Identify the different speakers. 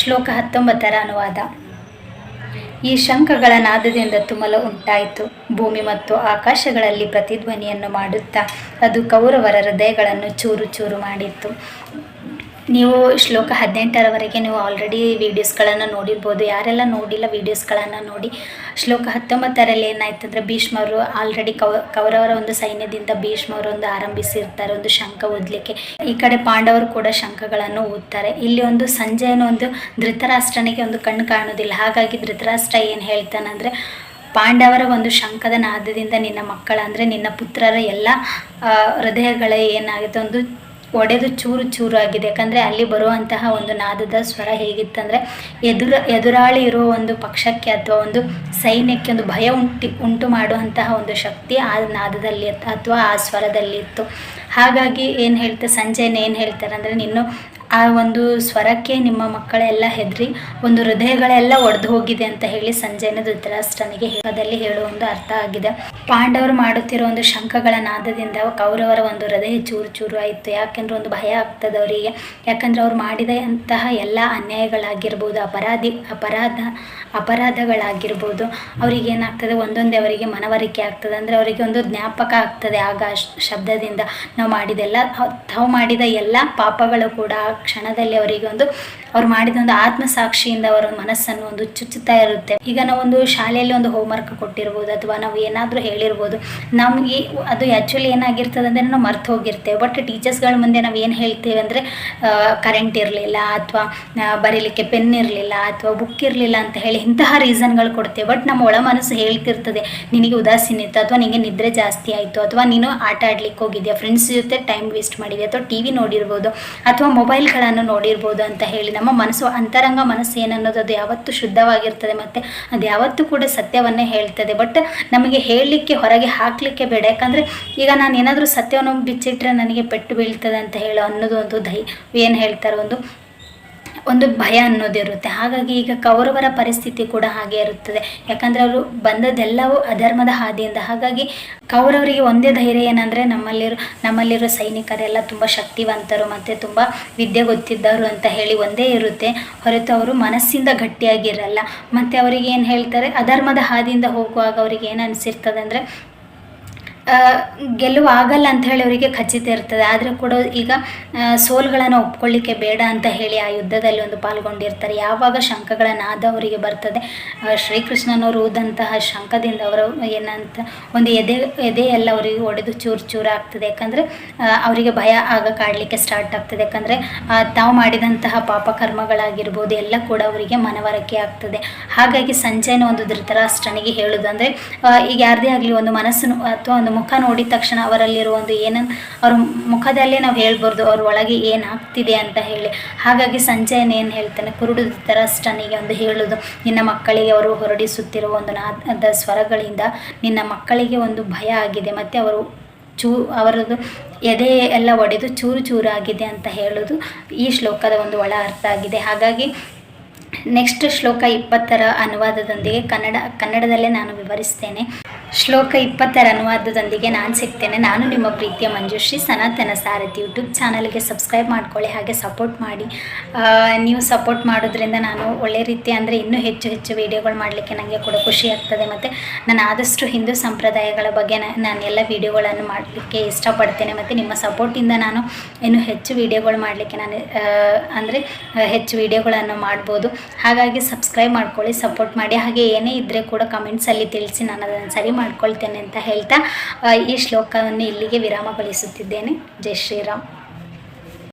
Speaker 1: ಶ್ಲೋಕ ಹತ್ತೊಂಬತ್ತರ ಅನುವಾದ. ಈ ಶಂಖಗಳ ನಾದದಿಂದ ತುಮಲ ಉಂಟಾಯಿತು. ಭೂಮಿ ಮತ್ತು ಆಕಾಶಗಳಲ್ಲಿ ಪ್ರತಿಧ್ವನಿಯನ್ನು ಮಾಡುತ್ತಾ ಅದು ಕೌರವರ ಹೃದಯಗಳನ್ನು ಚೂರು ಚೂರು ಮಾಡಿತ್ತು. ನೀವು ಶ್ಲೋಕ ಹದಿನೆಂಟರವರೆಗೆ ನೀವು ಆಲ್ರೆಡಿ ವೀಡಿಯೋಸ್ಗಳನ್ನು ನೋಡಿರ್ಬೋದು. ಯಾರೆಲ್ಲ ನೋಡಿಲ್ಲ ವೀಡಿಯೋಸ್ಗಳನ್ನು ನೋಡಿ, ಶ್ಲೋಕ ಹತ್ತೊಂಬತ್ತರಲ್ಲಿ ಏನಾಯ್ತಂದ್ರೆ ಭೀಷ್ಮರು ಆಲ್ರೆಡಿ ಕೌ, ಕೌರವರ ಒಂದು ಸೈನ್ಯದಿಂದ ಭೀಷ್ಮರು ಒಂದು ಆರಂಭಿಸಿರ್ತಾರೆ ಒಂದು ಶಂಖ ಓದಲಿಕ್ಕೆ. ಈ ಕಡೆ ಪಾಂಡವರು ಕೂಡ ಶಂಖಗಳನ್ನು ಓದ್ತಾರೆ. ಇಲ್ಲಿ ಒಂದು ಸಂಜೆಯನ್ನು ಒಂದು ಧೃತರಾಷ್ಟ್ರನಿಗೆ ಒಂದು ಕಣ್ಣು ಕಾಣೋದಿಲ್ಲ. ಹಾಗಾಗಿ ಧೃತರಾಷ್ಟ್ರ ಏನು ಹೇಳ್ತಾನಂದರೆ, ಪಾಂಡವರ ಒಂದು ಶಂಖದ ನಾದದಿಂದ ನಿನ್ನ ಮಕ್ಕಳ ಅಂದರೆ ನಿನ್ನ ಪುತ್ರರ ಎಲ್ಲ ಹೃದಯಗಳ ಏನಾಗುತ್ತೆ? ಒಂದು ಒಡೆದು ಚೂರು ಚೂರು ಆಗಿದೆ ಯಾಕಂದರೆ ಅಲ್ಲಿ ಬರುವಂತಹ ಒಂದು ನಾದದ ಸ್ವರ ಹೇಗಿತ್ತಂದರೆ, ಎದುರ, ಎದುರಾಳಿ ಇರೋ ಒಂದು ಪಕ್ಷಕ್ಕೆ ಅಥವಾ ಒಂದು ಸೈನ್ಯಕ್ಕೆ ಒಂದು ಭಯ ಉಂಟಿ, ಉಂಟು ಮಾಡುವಂತಹ ಒಂದು ಶಕ್ತಿ ಆ ನಾದದಲ್ಲಿ ಅಥವಾ ಆ ಸ್ವರದಲ್ಲಿ ಇತ್ತು. ಹಾಗಾಗಿ ಏನು ಹೇಳ್ತಾರೆ ಸಂಜಯನ ಏನು ಹೇಳ್ತಾರೆ ಅಂದರೆ, ನಿನ್ನು ಆ ಒಂದು ಸ್ವರಕ್ಕೆ ನಿಮ್ಮ ಮಕ್ಕಳೆಲ್ಲ ಹೆದರಿ, ಒಂದು ಹೃದಯಗಳೆಲ್ಲ ಒಡೆದು ಹೋಗಿದೆ ಅಂತ ಹೇಳಿ ಸಂಜಯನ ಧೃತರಾಷ್ಟ್ರನಿಗೆ ಹೇಳದಲ್ಲಿ ಹೇಳುವ ಒಂದು ಅರ್ಥ ಆಗಿದೆ. ಪಾಂಡವರು ಮಾಡುತ್ತಿರೋ ಒಂದು ಶಂಖಗಳ ನಾದದಿಂದ ಕೌರವರ ಒಂದು ಹೃದಯ ಚೂರು ಚೂರು ಆಯಿತು. ಯಾಕೆಂದ್ರೆ ಒಂದು ಭಯ ಆಗ್ತದೆ ಅವರಿಗೆ. ಯಾಕಂದ್ರೆ ಅವ್ರು ಮಾಡಿದಂತಹ ಎಲ್ಲ ಅನ್ಯಾಯಗಳಾಗಿರ್ಬೋದು, ಅಪರಾಧಿ, ಅಪರಾಧ, ಅಪರಾಧಗಳಾಗಿರ್ಬೋದು, ಅವರಿಗೆ ಏನಾಗ್ತದೆ? ಒಂದೊಂದೇ ಅವರಿಗೆ ಮನವರಿಕೆ ಆಗ್ತದೆ. ಅಂದರೆ ಅವರಿಗೆ ಒಂದು ಜ್ಞಾಪಕ ಆಗ್ತದೆ ಆಗ ಶಬ್ದದಿಂದ. ನಾವು ಮಾಡಿದೆಲ್ಲ ತಾವು ಮಾಡಿದ ಎಲ್ಲ ಪಾಪಗಳು ಕೂಡ ಕ್ಷಣದಲ್ಲಿ ಅವರಿಗೆ ಒಂದು, ಅವ್ರು ಮಾಡಿದ ಒಂದು ಆತ್ಮಸಾಕ್ಷಿಯಿಂದ ಅವರ ಮನಸ್ಸನ್ನು ಒಂದು ಚುಚ್ಚುತ್ತಾ ಇರುತ್ತೆ. ಈಗ ನಾವು ಒಂದು ಶಾಲೆಯಲ್ಲಿ ಒಂದು ಹೋಮ್ವರ್ಕ್ ಕೊಟ್ಟಿರ್ಬೋದು, ಅಥವಾ ನಾವು ಏನಾದರೂ ಹೇಳಿರ್ಬೋದು, ನಮಗೆ ಅದು ಆ್ಯಕ್ಚುಲಿ ಏನಾಗಿರ್ತದೆ ಅಂದರೆ ನಾವು ಮರ್ತು ಹೋಗಿರ್ತೇವೆ. ಬಟ್ ಟೀಚರ್ಸ್ಗಳ ಮುಂದೆ ನಾವು ಏನು ಹೇಳ್ತೇವೆ ಅಂದರೆ ಕರೆಂಟ್ ಇರಲಿಲ್ಲ, ಅಥವಾ ಬರೀಲಿಕ್ಕೆ ಪೆನ್ ಇರಲಿಲ್ಲ, ಅಥವಾ ಬುಕ್ ಇರಲಿಲ್ಲ ಅಂತ ಹೇಳಿ ಇಂತಹ ರೀಸನ್ಗಳು ಕೊಡ್ತೇವೆ. ಬಟ್ ನಮ್ಮ ಒಳ ಮನಸ್ಸು ಹೇಳ್ತಿರ್ತದೆ, ನಿನಗೆ ಉದಾಸೀನ ಇತ್ತು, ಅಥವಾ ನಿನಗೆ ನಿದ್ರೆ ಜಾಸ್ತಿ ಆಯಿತು, ಅಥವಾ ನೀನು ಆಟ ಆಡ್ಲಿಕ್ಕೆ ಹೋಗಿದ್ಯಾ ಫ್ರೆಂಡ್ಸ್ ಜೊತೆ ಟೈಮ್ ವೇಸ್ಟ್ ಮಾಡಿದ್ಯಾ, ಅಥವಾ ಟಿ ವಿ ನೋಡಿರ್ಬೋದು, ಅಥವಾ ಮೊಬೈಲ್ಗಳನ್ನು ನೋಡಿರ್ಬೋದು ಅಂತ ಹೇಳಿ, ನಮ್ಮ ಮನಸ್ಸು, ಅಂತರಂಗ ಮನಸ್ಸು ಏನನ್ನೋದು ಅದು ಯಾವತ್ತೂ ಶುದ್ಧವಾಗಿರ್ತದೆ ಮತ್ತು ಅದು ಯಾವತ್ತೂ ಕೂಡ ಸತ್ಯವನ್ನೇ ಹೇಳ್ತದೆ. ಬಟ್ ನಮಗೆ ಹೇಳಲಿಕ್ಕೆ, ಹೊರಗೆ ಹಾಕಲಿಕ್ಕೆ ಬೇಡ. ಯಾಕಂದರೆ ಈಗ ನಾನು ಏನಾದರೂ ಸತ್ಯವನ್ನು ಬಿಚ್ಚಿಟ್ರೆ ನನಗೆ ಪೆಟ್ಟು ಬೀಳ್ತದೆ ಅಂತ ಹೇಳೋ ಅನ್ನೋದು ಒಂದು ದೈ ಏನು ಹೇಳ್ತಾರೆ ಒಂದು ಒಂದು ಭಯ ಅನ್ನೋದಿರುತ್ತೆ ಹಾಗಾಗಿ ಈಗ ಕೌರವರ ಪರಿಸ್ಥಿತಿ ಕೂಡ ಹಾಗೆ ಇರುತ್ತದೆ. ಯಾಕಂದರೆ ಅವರು ಬಂದದ್ದೆಲ್ಲವೂ ಅಧರ್ಮದ ಹಾದಿಯಿಂದ. ಹಾಗಾಗಿ ಕೌರವರಿಗೆ ಒಂದೇ ಧೈರ್ಯ ಏನಂದರೆ ನಮ್ಮಲ್ಲಿರೋ ನಮ್ಮಲ್ಲಿರೋ ಸೈನಿಕರೆಲ್ಲ ತುಂಬ ಶಕ್ತಿವಂತರು ಮತ್ತು ತುಂಬ ವಿದ್ಯೆ ಗೊತ್ತಿದ್ದವರು ಅಂತ ಹೇಳಿ ಒಂದೇ ಇರುತ್ತೆ. ಹೊರತು ಅವರು ಮನಸ್ಸಿಂದ ಗಟ್ಟಿಯಾಗಿರಲ್ಲ. ಮತ್ತು ಅವರಿಗೆ ಏನು ಹೇಳ್ತಾರೆ? ಅಧರ್ಮದ ಹಾದಿಯಿಂದ ಹೋಗುವಾಗ ಅವರಿಗೆ ಏನು ಅನಿಸಿರ್ತದೆ ಅಂದರೆ ಗೆಲುವು ಆಗಲ್ಲ ಅಂತ ಹೇಳಿ ಅವರಿಗೆ ಖಚಿತ ಇರ್ತದೆ. ಆದರೆ ಕೂಡ ಈಗ ಸೋಲ್ಗಳನ್ನು ಒಪ್ಕೊಳ್ಳಿಕ್ಕೆ ಬೇಡ ಅಂತ ಹೇಳಿ ಆ ಯುದ್ಧದಲ್ಲಿ ಒಂದು ಪಾಲ್ಗೊಂಡಿರ್ತಾರೆ. ಯಾವಾಗ ಶಂಖಗಳ ನಾದ ಅವರಿಗೆ ಬರ್ತದೆ. ಶ್ರೀಕೃಷ್ಣನವರು ಊದಂತಹ ಶಂಖದಿಂದ ಅವರು ಏನಂತ, ಒಂದು ಎದೆ ಎದೆ ಎಲ್ಲ ಅವರಿಗೆ ಒಡೆದು ಚೂರು ಚೂರು ಆಗ್ತದೆ. ಯಾಕಂದರೆ ಅವರಿಗೆ ಭಯ ಆಗ ಕಾಡಲಿಕ್ಕೆ ಸ್ಟಾರ್ಟ್ ಆಗ್ತದೆ. ಯಾಕಂದರೆ ತಾವು ಮಾಡಿದಂತಹ ಪಾಪಕರ್ಮಗಳಾಗಿರ್ಬೋದು ಎಲ್ಲ ಕೂಡ ಅವರಿಗೆ ಮನವರಿಕೆ ಆಗ್ತದೆ. ಹಾಗಾಗಿ ಸಂಜೆನೂ ಒಂದು ಧೃತರಾಷ್ಟ್ರನಿಗೆ ಹೇಳುದು ಅಂದರೆ ಈಗ ಯಾರದೇ ಆಗಲಿ ಒಂದು ಮನಸ್ಸನ್ನು, ಅಥವಾ ಒಂದು ಮುಖ ನೋಡಿದ ತಕ್ಷಣ ಅವರಲ್ಲಿರುವ ಒಂದು ಏನನ್, ಅವ್ರ ಮುಖದಲ್ಲೇ ನಾವು ಹೇಳ್ಬಾರ್ದು, ಅವ್ರ ಒಳಗೆ ಏನಾಗ್ತಿದೆ ಅಂತ ಹೇಳಿ. ಹಾಗಾಗಿ ಸಂಜಯನ ಏನು ಹೇಳ್ತಾನೆ ಕುರುಡು ಧೃತರಾಷ್ಟ್ರನಿಗೆ ಒಂದು ಹೇಳೋದು, ನಿನ್ನ ಮಕ್ಕಳಿಗೆ ಅವರು ಹೊರಡಿಸುತ್ತಿರುವ ಒಂದು ನಾದ ಸ್ವರಗಳಿಂದ ನಿನ್ನ ಮಕ್ಕಳಿಗೆ ಒಂದು ಭಯ ಆಗಿದೆ, ಮತ್ತು ಅವರು ಚೂ ಅವರದ್ದು ಎದೆ ಎಲ್ಲ ಒಡೆದು ಚೂರು ಚೂರು ಆಗಿದೆ ಅಂತ ಹೇಳೋದು ಈ ಶ್ಲೋಕದ ಒಂದು ಒಳ ಅರ್ಥ ಆಗಿದೆ. ಹಾಗಾಗಿ ನೆಕ್ಸ್ಟ್ ಶ್ಲೋಕ ಇಪ್ಪತ್ತರ ಅನುವಾದದೊಂದಿಗೆ ಕನ್ನಡ, ಕನ್ನಡದಲ್ಲೇ ನಾನು ವಿವರಿಸ್ತೇನೆ. ಶ್ಲೋಕ ಇಪ್ಪತ್ತರ ಅನುವಾದದೊಂದಿಗೆ ನಾನು ಸಿಗ್ತೇನೆ. ನಾನು ನಿಮ್ಮ ಪ್ರೀತಿಯ ಮಂಜುಶ್ರೀ. ಸನಾತನ ಸಾರಥಿ ಯೂಟ್ಯೂಬ್ ಚಾನಲ್ಗೆ ಸಬ್ಸ್ಕ್ರೈಬ್ ಮಾಡ್ಕೊಳ್ಳಿ, ಹಾಗೆ ಸಪೋರ್ಟ್ ಮಾಡಿ. ನೀವು ಸಪೋರ್ಟ್ ಮಾಡೋದ್ರಿಂದ ನಾನು ಒಳ್ಳೆ ರೀತಿ ಅಂದರೆ ಇನ್ನೂ ಹೆಚ್ಚು ಹೆಚ್ಚು ವೀಡಿಯೋಗಳು ಮಾಡಲಿಕ್ಕೆ ನನಗೆ ಕೂಡ ಖುಷಿ ಆಗ್ತದೆ. ಮತ್ತು ನಾನು ಆದಷ್ಟು ಹಿಂದೂ ಸಂಪ್ರದಾಯಗಳ ಬಗ್ಗೆ ನಾನು ಎಲ್ಲ ವೀಡಿಯೋಗಳನ್ನು ಮಾಡಲಿಕ್ಕೆ ಇಷ್ಟಪಡ್ತೇನೆ. ಮತ್ತು ನಿಮ್ಮ ಸಪೋರ್ಟಿಂದ ನಾನು ಇನ್ನೂ ಹೆಚ್ಚು ವೀಡಿಯೋಗಳು ಮಾಡಲಿಕ್ಕೆ ನಾನು ಅಂದರೆ ಹೆಚ್ಚು ವೀಡಿಯೋಗಳನ್ನು ಮಾಡ್ಬೋದು. ಹಾಗಾಗಿ ಸಬ್ಸ್ಕ್ರೈಬ್ ಮಾಡ್ಕೊಳ್ಳಿ, ಸಪೋರ್ಟ್ ಮಾಡಿ. ಹಾಗೆ ಏನೇ ಇದ್ದರೆ ಕೂಡ ಕಮೆಂಟ್ಸಲ್ಲಿ ತಿಳಿಸಿ, ನಾನು ಅದನ್ನು ಸರಿ ಮಾಡ್ಕೊಳ್ತೇನೆ ಅಂತ ಹೇಳ್ತಾ ಈ ಶ್ಲೋಕವನ್ನು ಇಲ್ಲಿಗೆ ವಿರಾಮಗೊಳಿಸುತ್ತಿದ್ದೇನೆ. ಜೈ ಶ್ರೀರಾಮ್.